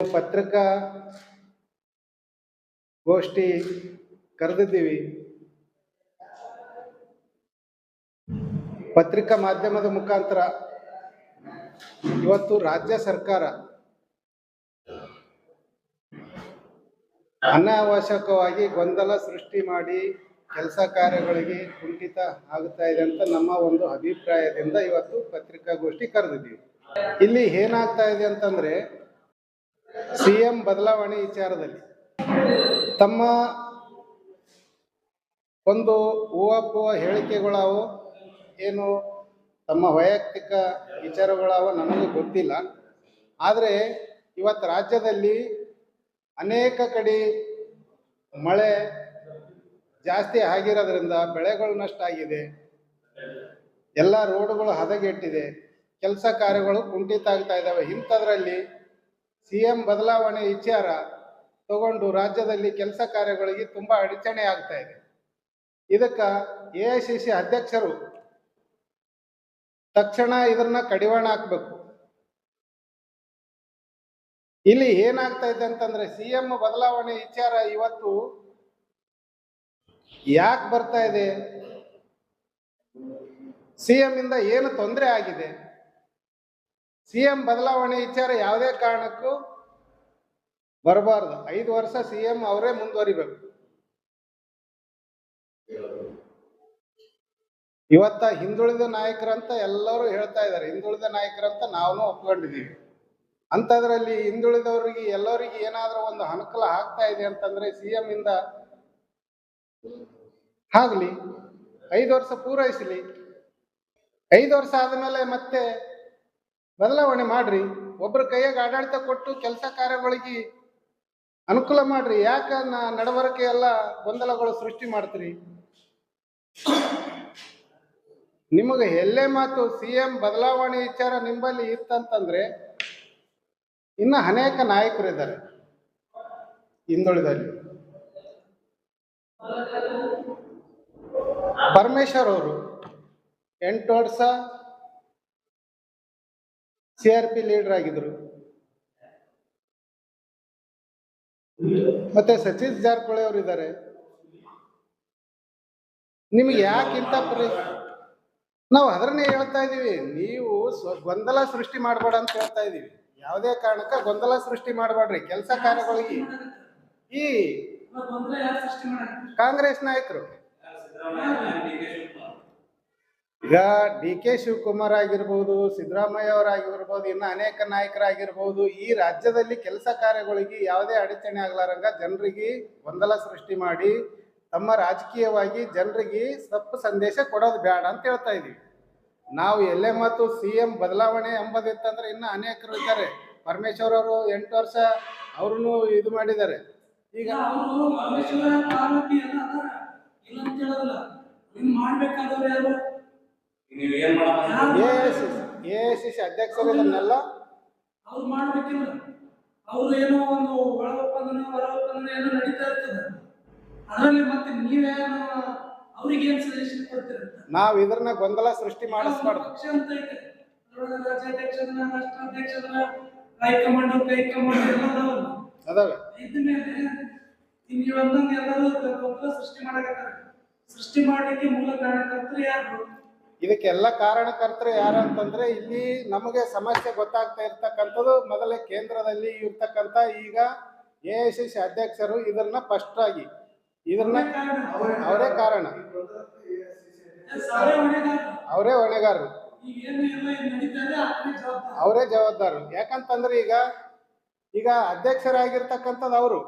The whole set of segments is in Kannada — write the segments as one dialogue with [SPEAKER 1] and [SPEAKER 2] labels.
[SPEAKER 1] ಪತ್ರಿಕಾ ಗೋಷ್ಠಿ ಕರೆದಿದ್ದೀವಿ. ಪತ್ರಿಕಾ ಮಾಧ್ಯಮದ ಮುಖಾಂತರ ಇವತ್ತು ರಾಜ್ಯ ಸರ್ಕಾರ ಅನಾವಶ್ಯಕವಾಗಿ ಗೊಂದಲ ಸೃಷ್ಟಿ ಮಾಡಿ ಕೆಲಸ ಕಾರ್ಯಗಳಿಗೆ ಕುಂಠಿತ ಆಗುತ್ತಾ ಇದೆ ಅಂತ ನಮ್ಮ ಒಂದು ಅಭಿಪ್ರಾಯದಿಂದ ಇವತ್ತು ಪತ್ರಿಕಾಗೋಷ್ಠಿ ಕರೆದಿದ್ದೀವಿ. ಇಲ್ಲಿ ಏನಾಗ್ತಾ ಇದೆ ಅಂತಂದ್ರೆ ಸಿ ಎಂ ಬದಲಾವಣೆ ವಿಚಾರದಲ್ಲಿ ತಮ್ಮ ಒಂದು ಹೂವಪ್ಪುವ ಹೇಳಿಕೆಗಳಾವು ಏನು ತಮ್ಮ ವೈಯಕ್ತಿಕ ವಿಚಾರಗಳಾವ ನಮಗೆ ಗೊತ್ತಿಲ್ಲ. ಆದರೆ ಇವತ್ತು ರಾಜ್ಯದಲ್ಲಿ ಅನೇಕ ಕಡೆ ಮಳೆ ಜಾಸ್ತಿ ಆಗಿರೋದ್ರಿಂದ ಬೆಳೆಗಳು ನಷ್ಟ ಆಗಿದೆ. ಎಲ್ಲ ರೋಡ್ಗಳು ಹದಗೆಟ್ಟಿದೆ. ಕೆಲಸ ಕಾರ್ಯಗಳು ಕುಂಠಿತ ಆಗ್ತಾ ಇದ್ದಾವೆ. ಇಂಥದ್ರಲ್ಲಿ ಸಿ ಎಂ ಬದಲಾವಣೆ ವಿಚಾರ ತಗೊಂಡು ರಾಜ್ಯದಲ್ಲಿ ಕೆಲಸ ಕಾರ್ಯಗಳಿಗೆ ತುಂಬಾ ಅಡಚಣೆ ಆಗ್ತಾ ಇದೆ. ಇದಕ್ಕ ಎ ಐ ಸಿ ಸಿ ಅಧ್ಯಕ್ಷರು ತಕ್ಷಣ ಇದನ್ನ ಕಡಿವಾಣ ಹಾಕ್ಬೇಕು. ಇಲ್ಲಿ ಏನಾಗ್ತಾ ಇದೆ ಅಂತಂದ್ರೆ ಸಿ ಎಂ ಬದಲಾವಣೆ ವಿಚಾರ ಇವತ್ತು ಯಾಕೆ ಬರ್ತಾ ಇದೆ? ಸಿ ಎಂ ಇಂದ ಏನು ತೊಂದರೆ ಆಗಿದೆ? ಸಿ ಎಂ ಬದಲಾವಣೆ ವಿಚಾರ ಯಾವುದೇ ಕಾರಣಕ್ಕೂ ಬರಬಾರ್ದು. ಐದು ವರ್ಷ ಸಿಎಂ ಅವರೇ ಮುಂದುವರಿಬೇಕು. ಇವತ್ತ ಹಿಂದುಳಿದ ನಾಯಕರಂತ ಎಲ್ಲರೂ ಹೇಳ್ತಾ ಇದ್ದಾರೆ. ಹಿಂದುಳಿದ ನಾಯಕರಂತ ನಾವು ಒಪ್ಕೊಂಡಿದ್ದೀವಿ. ಅಂಥದ್ರಲ್ಲಿ ಹಿಂದುಳಿದವರಿಗೆ ಎಲ್ಲರಿಗೆ ಏನಾದ್ರೂ ಒಂದು ಅನುಕೂಲ ಆಗ್ತಾ ಇದೆ ಅಂತಂದ್ರೆ ಸಿಎಂ ಇಂದ ಆಗ್ಲಿ, ಐದು ವರ್ಷ ಪೂರೈಸಲಿ, ಐದು ವರ್ಷ ಆದಮೇಲೆ ಮತ್ತೆ ಬದಲಾವಣೆ ಮಾಡ್ರಿ. ಒಬ್ಬರ ಕೈಯಾಗ ಆಡಳಿತ ಕೊಟ್ಟು ಕೆಲಸ ಕಾರ್ಯಗಳಿಗೆ ಅನುಕೂಲ ಮಾಡ್ರಿ. ಯಾಕ ನಡವರಿಕೆ ಎಲ್ಲ ಗೊಂದಲಗಳು ಸೃಷ್ಟಿ ಮಾಡ್ತೀರಿ? ನಿಮಗೆ ಎಲ್ಲೇ ಮಾತು ಸಿ ಎಂ ಬದಲಾವಣೆ ವಿಚಾರ ನಿಂಬಲ್ಲಿ ಇತ್ತಂತಂದ್ರೆ ಇನ್ನ ಅನೇಕ ನಾಯಕರಿದ್ದಾರೆ ಹಿಂದುಳಿದಲ್ಲಿ. ಪರಮೇಶ್ವರ್ ಅವರು ಎಂಟು ವರ್ಷ ಸಿ ಆರ್ ಪಿ ಲೀಡರ್ ಆಗಿದ್ರು. ಮತ್ತೆ ಸಚಿನ್ ಜಾರಕಿಹೊಳಿ ಅವರು ಇದ್ದಾರೆ ನಿಮ್ಗೆ ಯಾಕೆ ಇಂಥ ಪರಿ? ನಾವು ಅದನ್ನೇ ಹೇಳ್ತಾ ಇದೀವಿ. ನೀವು ಸ್ವ ಗೊಂದಲ ಸೃಷ್ಟಿ ಮಾಡಬೇಡ ಅಂತ ಹೇಳ್ತಾ ಇದೀವಿ. ಯಾವುದೇ ಕಾರಣಕ್ಕ ಗೊಂದಲ ಸೃಷ್ಟಿ ಮಾಡಬೇಡ್ರಿ. ಕೆಲಸ ಕಾರ್ಯಗಳಿಗೆ. ಈ ಕಾಂಗ್ರೆಸ್ ನಾಯಕರು. ಈಗ ಡಿ ಕೆ ಶಿವಕುಮಾರ್ ಆಗಿರ್ಬೋದು ಸಿದ್ದರಾಮಯ್ಯ ಅವರಾಗಿರ್ಬೋದು ಇನ್ನು ಅನೇಕ ನಾಯಕರಾಗಿರ್ಬೋದು, ಈ ರಾಜ್ಯದಲ್ಲಿ ಕೆಲಸ ಕಾರ್ಯಗಳಿಗೆ ಯಾವುದೇ ಅಡಚಣೆ ಆಗ್ಲಾರಂಗ ಜನರಿಗೆ ಗೊಂದಲ ಸೃಷ್ಟಿ ಮಾಡಿ ತಮ್ಮ ರಾಜಕೀಯವಾಗಿ ಜನರಿಗೆ ತಪ್ಪು ಸಂದೇಶ ಕೊಡೋದು ಬೇಡ ಅಂತ ಹೇಳ್ತಾ ಇದೀವಿ. ನಾವು ಎಲ್ಲೇ ಮತ್ತು ಸಿ ಎಂ ಬದಲಾವಣೆ ಎಂಬುದಿತ್ತಂದ್ರೆ ಇನ್ನು ಅನೇಕರು ಇದ್ದಾರೆ. ಪರಮೇಶ್ವರ್ ಅವರು ಎಂಟು ವರ್ಷ ಅವ್ರೂ ಇದು ಮಾಡಿದ್ದಾರೆ. ಈಗ
[SPEAKER 2] ಮಾಡ್ಬೇಕಾದವ್ರು ಯಾರು?
[SPEAKER 3] ನೀವು ಏನ್
[SPEAKER 1] ಎ ಎ ಸಿ ಸಿ ಅಧ್ಯಕ್ಷರು ಇದನ್ನೆಲ್ಲ?
[SPEAKER 2] ಅವ್ರು ಮಾಡ್ಬೇಕಿಲ್ಲ. ಅವ್ರು ಏನೋ ಒಂದು ಒಳ ಒಪ್ಪಂದನ ಹೊರ ಒಪ್ಪಂದನ ಏನೋ ನಡೀತಾ ಇರ್ತದೆ. ಅದರಲ್ಲಿ ಮತ್ತೆ ನೀವೇನು ಅವ್ರಿಗೆ ಏನ್ ಸಜೆಷನ್ ಕೊಡ್ತೀರ
[SPEAKER 1] ನಾವ್ ಇದ್ರನ್ನ ಗೊಂದಲ ಸೃಷ್ಟಿ ಮಾಡಿಸ್ಬಾರ್ದು.
[SPEAKER 2] ಪಕ್ಷ ಅಂತ ಐತೆ. ಅದ್ರೊಳಗೆ ರಾಜ್ಯಾಧ್ಯಕ್ಷರನ್ನ ರಾಷ್ಟ್ರಾಧ್ಯಕ್ಷರನ್ನ ಹೈಕಮಾಂಡ್ ಕೈಕಮಾಂಡ್ ಎಲ್ಲ ಅದಾವಲ್ಲ.
[SPEAKER 1] ಅದಾವೆ.
[SPEAKER 2] ಇದ್ಮೇಲೆ ನೀವು ಒಂದೊಂದು ಎಲ್ಲರೂ ಗೊಂದಲ ಸೃಷ್ಟಿ ಮಾಡಕತ್ತಾರೆ. ಸೃಷ್ಟಿ ಮಾಡ್ಲಿಕ್ಕೆ ಮೂಲ ಕಾರಣಕರ್ತರು ಯಾರು?
[SPEAKER 1] ಇದಕ್ಕೆಲ್ಲ ಕಾರಣಕರ್ತರು ಯಾರು ಅಂತಂದ್ರೆ ಇಲ್ಲಿ ನಮಗೆ ಸಮಸ್ಯೆ ಗೊತ್ತಾಗ್ತಾ ಇರ್ತಕ್ಕಂಥದ್ದು ಮೊದಲೇ ಕೇಂದ್ರದಲ್ಲಿ ಇರ್ತಕ್ಕಂಥ ಈಗ ಎ ಐ ಸಿ ಸಿ ಅಧ್ಯಕ್ಷರು ಇದನ್ನ ಫಸ್ಟ್ ಆಗಿ. ಇದನ್ನ ಅವರೇ ಕಾರಣ. ಅವರೇ ಹೊಣೆಗಾರರು. ಅವರೇ ಜವಾಬ್ದಾರರು ಯಾಕಂತಂದ್ರೆ ಈಗ ಈಗ ಅಧ್ಯಕ್ಷರಾಗಿರ್ತಕ್ಕಂಥದ್ದು ಅವರು.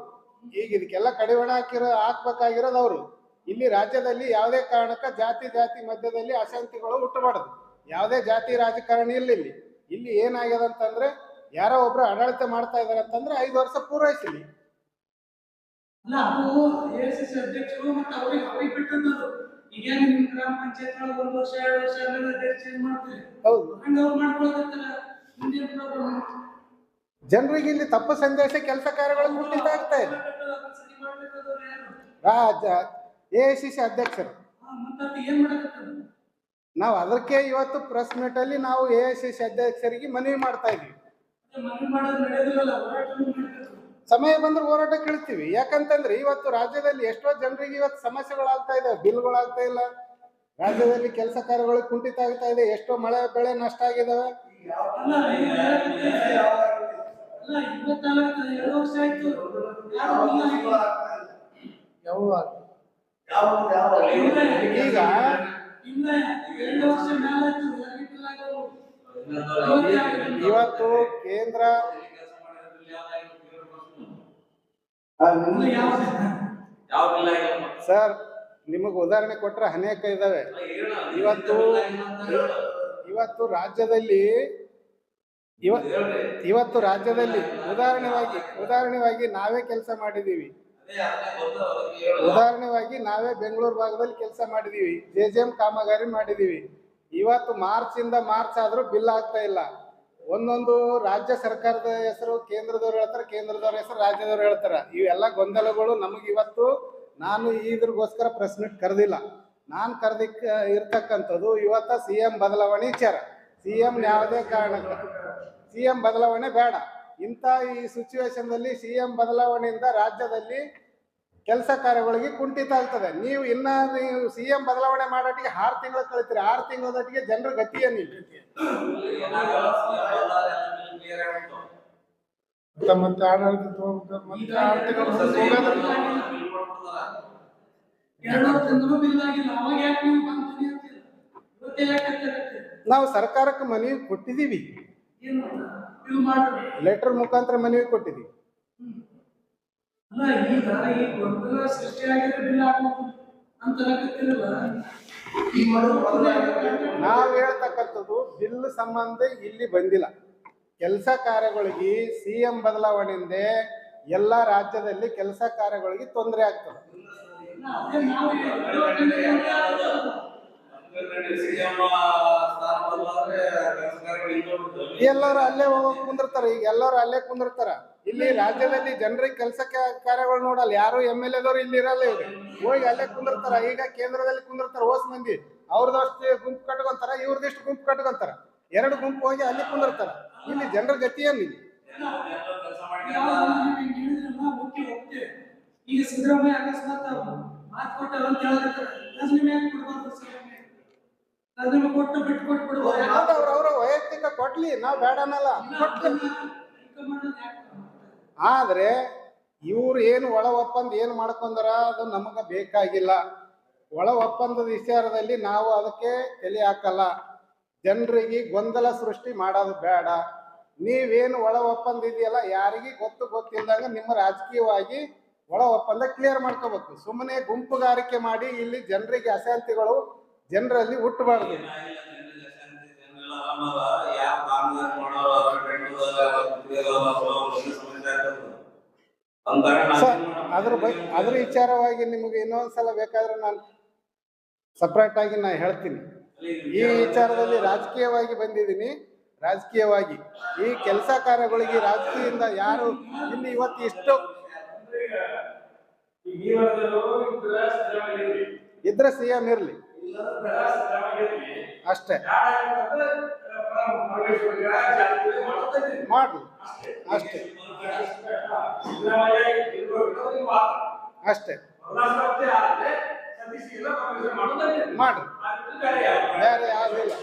[SPEAKER 1] ಈಗ ಇದಕ್ಕೆಲ್ಲ ಕಡಿವಾಣ ಹಾಕಿರೋ ಹಾಕ್ಬೇಕಾಗಿರೋದು ಅವರು. ಇಲ್ಲಿ ರಾಜ್ಯದಲ್ಲಿ ಯಾವುದೇ ಕಾರಣಕ್ಕ ಜಾತಿ ಜಾತಿ ಮಧ್ಯದಲ್ಲಿ ಅಶಾಂತಿಗಳು ಹುಟ್ಟಬಾರದು. ಯಾವುದೇ ಜಾತಿ ರಾಜಕಾರಣಿ ಇಲ್ಲ ಇಲ್ಲಿ ಇಲ್ಲಿ ಏನಾಗ್ಯದ ಅಂತಂದ್ರೆ ಯಾರೋ ಒಬ್ರು ಆಡಳಿತ ಮಾಡ್ತಾ ಇದಾರೆ ಅಂತಂದ್ರೆ ಐದು ವರ್ಷ ಪೂರೈಸಲಿ
[SPEAKER 2] ಅಲ್ಲ ಅದು ಎಐಸಿಸಿ ಅಧ್ಯಕ್ಷರು ಮತ್ತೆ ಅವ್ರಿಗೆ ಅವ್ರಿಗೆ ಬಿಟ್ಟದ್ದು ಈಗೇನು ನಿಮ್ ಗ್ರಾಮ ಪಂಚಾಯತ್ ಒಳಗೆ ಒಂದು ವರ್ಷ ಎರಡು ವರ್ಷ ಆದ್ಮೇಲೆ ಅಧ್ಯಕ್ಷ ಚೇಂಜ್ ಮಾಡ್ತೀವಿ
[SPEAKER 1] ಹೌದು.
[SPEAKER 2] ಹಂಗ ಅವ್ರು ಮಾಡ್ಕೊಳಕತ್ತಾರ ನಿಮ್ದೇನ್ ಪ್ರಾಬ್ಲಮ್
[SPEAKER 1] ಜನರಿಗೆ ಇಲ್ಲಿ ತಪ್ಪು ಸಂದೇಶ ಕೆಲಸ ಕಾರ್ಯಗಳನ್ನು ಮುಟ್ಟಿದ್ದಾಗ್ತಾ ಇದೆ Raja A I C C ಅಧ್ಯಕ್ಷರು. ನಾವು ಅದಕ್ಕೆ ಇವತ್ತು ಪ್ರೆಸ್ ಮೀಟ್ ಅಲ್ಲಿ ನಾವು ಎ ಐ ಸಿ ಸಿ ಅಧ್ಯಕ್ಷರಿಗೆ ಮನವಿ ಮಾಡ್ತಾ
[SPEAKER 2] ಮಾಡ್ಬೇಕು
[SPEAKER 1] ಸಮಯ ಬಂದ್ರೆ ಹೋರಾಟ ಕೇಳ್ತೀವಿ. ಯಾಕಂತಂದ್ರೆ ಇವತ್ತು ರಾಜ್ಯದಲ್ಲಿ ಎಷ್ಟೋ ಜನರಿಗೆ ಇವತ್ತು ಸಮಸ್ಯೆಗಳಾಗ್ತಾ ಬಿಲ್ಗಳು ಬಿಲ್ಗಳಾಗ್ತಾ ಇಲ್ಲ. ರಾಜ್ಯದಲ್ಲಿ ಕೆಲಸ ಕಾರ್ಯಗಳು ಕುಂಠಿತ ಆಗ್ತಾ ಇದೆ ಎಷ್ಟೋ ಮಳೆ ಬೆಳೆ ನಷ್ಟ ಆಗಿದಾವೆ.
[SPEAKER 2] ಅಲ್ಲ ಈಗ. ಇವತ್ತೇ
[SPEAKER 1] ಕೇಂದ್ರ ಸರ್ ನಿಮಗೆ ಉದಾಹರಣೆ ಕೊಟ್ರೆ ಅನೇಕ ಇದಾವೆ. ಇವತ್ತು ಇವತ್ತು ರಾಜ್ಯದಲ್ಲಿ ಇವ ಇವತ್ತು ರಾಜ್ಯದಲ್ಲಿ ಉದಾಹರಣೆವಾಗಿ ಉದಾಹರಣೆವಾಗಿ ನಾವೇ ಕೆಲಸ ಮಾಡಿದೀವಿ ಉದಾಹರಣೆವಾಗಿ ನಾವೇ ಬೆಂಗಳೂರು ಭಾಗದಲ್ಲಿ ಕೆಲಸ ಮಾಡಿದೀವಿ. ಜೆ ಜೆ ಎಂ ಕಾಮಗಾರಿ ಮಾಡಿದೀವಿ. ಇವತ್ತು ಮಾರ್ಚ್ ಇಂದ ಮಾರ್ಚ್ ಆದ್ರೂ ಬಿಲ್ ಆಗ್ತಾ ಇಲ್ಲ. ಒಂದೊಂದು ರಾಜ್ಯ ಸರ್ಕಾರದ ಹೆಸರು, ಕೇಂದ್ರದವ್ರು ಹೇಳ್ತಾರೆ, ಕೇಂದ್ರದವ್ರ ಹೆಸರು ರಾಜ್ಯದವ್ರು ಹೇಳ್ತಾರೆ. ಇವೆಲ್ಲ ಗೊಂದಲಗಳು ನಮಗೆ ಇವತ್ತು ನಾನು ಇದ್ರಗೋಸ್ಕರ ಪ್ರಶ್ನೆ ಕರೆದಿಲ್ಲ. ನಾನು ಕರೆದಿಕ್, ಇರ್ತಕ್ಕಂಥದ್ದು ಇವತ್ತ ಸಿ ಎಂ ಬದಲಾವಣೆ ವಿಚಾರ. ಸಿ ಎಂ ಯಾವುದೇ ಕಾರಣಕ್ಕೆ, ಸಿ ಎಂ ಬದಲಾವಣೆ ಬೇಡ. ಇಂಥ ಈ ಸಿಚುವೇಶನ್ದಲ್ಲಿ ಸಿ ಎಂ ಬದಲಾವಣೆಯಿಂದ ರಾಜ್ಯದಲ್ಲಿ ಕೆಲಸ ಕಾರ್ಯಗಳಿಗೆ ಕುಂಠಿತ ಆಗ್ತದೆ. ನೀವು ಇನ್ನ ನೀವು ಸಿ ಎಂ ಬದಲಾವಣೆ ಮಾಡೋಟಿಗೆ ಆರು ತಿಂಗಳು ಕಳಿತೀರಿ. ಆರು ತಿಂಗಳದೊಟ್ಟಿಗೆ ಜನರ ಗತಿಯ
[SPEAKER 4] ಮತ್ತೆ ಆಡಳಿತ ಮತ್ತೆ ಆರು ತಿಂಗಳು
[SPEAKER 2] ನೀವು
[SPEAKER 1] ಸರ್ಕಾರಕ್ಕೆ ಮನವಿ ಕೊಟ್ಟಿದ್ದೀವಿ. ಲೆಟರ್ ಮುಖಾಂತರ ಮನವಿ ಕೊಟ್ಟಿದ್ದೀವಿ.
[SPEAKER 2] ಅಲ್ಲ ಈಗ ಈ ಗೊಂದಲ ಸೃಷ್ಟಿಯಾಗಿದ್ರೆ ಬಿಲ್ ಹಾಕ್ಬೇಕು ಅಂತ ಅನ್ನಕತ್ತಿರಲ್ಲ ಈ ಮಾಡೋದು
[SPEAKER 1] ನಾವು ಹೇಳ್ತಕ್ಕಂಥದ್ದು ಬಿಲ್ ಸಂಬಂಧ ಇಲ್ಲಿ ಬಂದಿಲ್ಲ. ಕೆಲಸ ಕಾರ್ಯಗಳಿಗೆ ಸಿ ಎಂ ಬದಲಾವಣೆಯಿಂದ ಎಲ್ಲ ರಾಜ್ಯದಲ್ಲಿ ಕೆಲಸ ಕಾರ್ಯಗಳಿಗೆ ತೊಂದರೆ ಆಗ್ತದೆ. ಎಲ್ಲರೂ ಅಲ್ಲೇ ಹೋಗಕ್ ಕುಂದಿರ್ತಾರ. ಈಗ ಎಲ್ಲರೂ ಅಲ್ಲೇ ಕುಂದಿರ್ತಾರ. ಇಲ್ಲಿ ರಾಜ್ಯದಲ್ಲಿ ಜನರಿಗೆ ಕೆಲಸ ಕಾರ್ಯಗಳು ನೋಡಲ್ಲ. ಯಾರು ಎಂ ಎಲ್ ಎದವ್ರು ಇಲ್ಲಿ ಇರಲ್ಲ ಇವ್ರು. ಹೋಗಿ ಅಲ್ಲೇ ಕುಂದಿರ್ತಾರ. ಈಗ ಕೇಂದ್ರದಲ್ಲಿ ಕುಂದಿರ್ತಾರ ಹೋಸ್ ಮಂದಿ. ಅವ್ರದಷ್ಟು ಗುಂಪು ಕಟ್ಕೊಂತಾರ ಇವ್ರದಿಷ್ಟು ಗುಂಪು ಕಟ್ಕೊಂತಾರ. ಎರಡು ಗುಂಪು ಹೋಗಿ ಅಲ್ಲಿ ಕುಂದಿರ್ತಾರ. ಇಲ್ಲಿ ಜನರ ಗತಿ ಏನಿಲ್ಲ
[SPEAKER 2] ಈಗ ಸಿದ್ದರಾಮಯ್ಯ ಅಕಸ್ಮಾತ್ ಮಾತು ಕೊಟ್ಟಾರ ಅಂತ ಹೇಳಕತ್ತಾರ ರಾಜೀನಾಮೆ ಕೊಟ್ಟು ಬಿಟ್ಟು ಕೊಟ್ಟು
[SPEAKER 1] ಅವ್ರ ಅವ್ರ ವೈಯಕ್ತಿಕ ಕೊಟ್ಲಿ ನಾವು ಬೇಡ ಅನ್ನಲ್ಲ ಆದ್ರೆ ಇವ್ರು ಏನು ಒಳ ಒಪ್ಪಂದ ಏನು ಮಾಡ್ಕೊಂಡಾರ ಅದು ನಮಗ ಬೇಕಾಗಿಲ್ಲ. ಒಳ ಒಪ್ಪಂದದ ವಿಚಾರದಲ್ಲಿ ನಾವು ಅದಕ್ಕೆ ತಲೆ ಹಾಕಲ್ಲ. ಜನರಿಗೆ ಗೊಂದಲ ಸೃಷ್ಟಿ ಮಾಡೋದು ಬೇಡ. ನೀವೇನು ಒಳ ಒಪ್ಪಂದ ಇದೆಯಲ್ಲ ಯಾರಿಗೆ ಗೊತ್ತು ಗೊತ್ತಿಲ್ಲದಂಗ ನಿಮ್ಮ ರಾಜಕೀಯವಾಗಿ ಒಳ ಒಪ್ಪಂದ ಕ್ಲಿಯರ್ ಮಾಡ್ಕೋಬೇಕು. ಸುಮ್ಮನೆ ಗುಂಪುಗಾರಿಕೆ ಮಾಡಿ ಇಲ್ಲಿ ಜನರಿಗೆ ಅಶಾಂತಿಗಳು ಜನರಲ್ಲಿ ಹುಟ್ಟಬಾರ್ದು. ಸರ್ ಅದ್ರ ಬಗ್ಗೆ ಅದ್ರ ವಿಚಾರವಾಗಿ ನಿಮಗೆ ಇನ್ನೊಂದ್ಸಲ ಬೇಕಾದ್ರೆ ನಾನು ಸಪ್ರೇಟ್ ಆಗಿ ನಾ ಹೇಳ್ತೀನಿ. ಈ ವಿಚಾರದಲ್ಲಿ ರಾಜಕೀಯವಾಗಿ ಬಂದಿದ್ದೀನಿ. ರಾಜಕೀಯವಾಗಿ ಈ ಕೆಲಸ ಕಾರ್ಯಗಳಿಗೆ ರಾಜಕೀಯದಿಂದ ಯಾರು ಇಲ್ಲಿ ಇವತ್ತು ಇಷ್ಟು ಇದ್ರೆ ಸಿ ಎಂ ಇರ್ಲಿ. ಅಷ್ಟೇ. ಮಾಡಿ ಅಷ್ಟೇ. ಅಷ್ಟೇ. ಮಾಡಿ ಬೇರೆ ಯಾರು ಇಲ್ಲ.